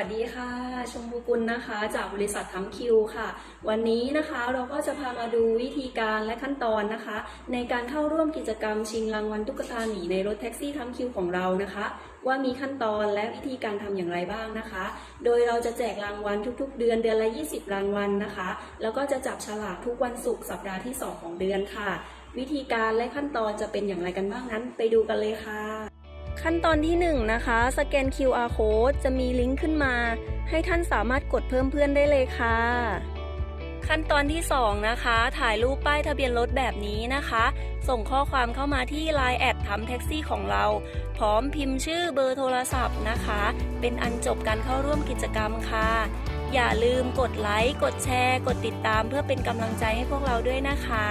ัสดีค่ะ ชมพูกุลนะคะ จากบริษัททั้งคิวค่ะ วันนี้นะคะเราก็จะพามาดูวิธีการและขั้นตอนนะคะ ในการเข้าร่วมกิจกรรมชิงรางวัลตุ๊กตาหมีในรถแท็กซี่ทั้งคิวของเรานะคะ ว่ามีขั้นตอนและวิธีการทำอย่างไรบ้างนะคะ โดยเราจะแจกรางวัลทุกๆ เดือนเดือนละ 20 รางวัลนะคะ แล้วก็จะจับฉลากทุกวันศุกร์สัปดาห์ที่ 2 ของเดือนค่ะ วิธีการและขั้นตอนจะเป็นอย่างไรกันบ้างนั้น ไปดูกันเลยค่ะ ขั้นตอนที่1นะคะ สแกน QR code จะมีลิงก์ขึ้นมา ให้ท่านสามารถกดเพิ่มเพื่อนได้เลยค่ะ ขั้นตอนที่ 2 นะคะ ถ่ายรูปป้ายทะเบียนรถแบบนี้นะคะ ส่งข้อความเข้ามาที่ Line แอดทำแท็กซี่ของเรา พร้อมพิมพ์ชื่อเบอร์โทรศัพท์นะคะ เป็นอันจบการเข้าร่วมกิจกรรมค่ะ อย่าลืมกดไลค์ กดแชร์ กดติดตามเพื่อเป็นกำลังใจให้พวกเราด้วยนะคะ